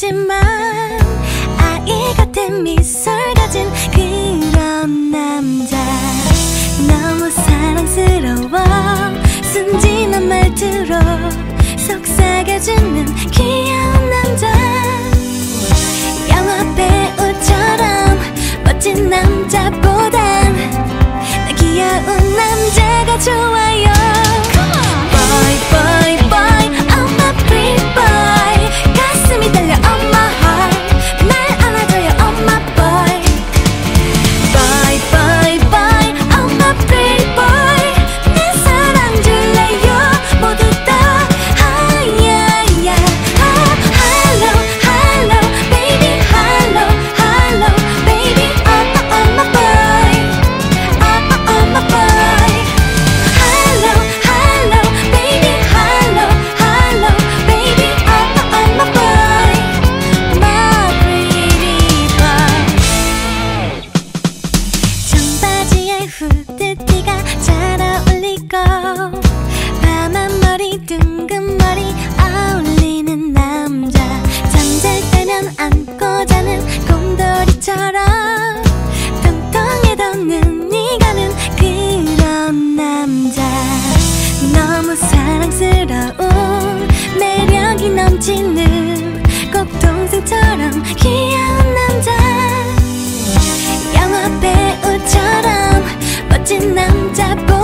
아니지만 아이 같은 미소 가진 그런 남자. 너무 사랑스러워. 순진한 말투로 속삭여주는 귀여운 사랑스러운 매력이 넘치는 꼭 동생처럼 귀여운 남자. 영화 배우처럼 멋진 남자 보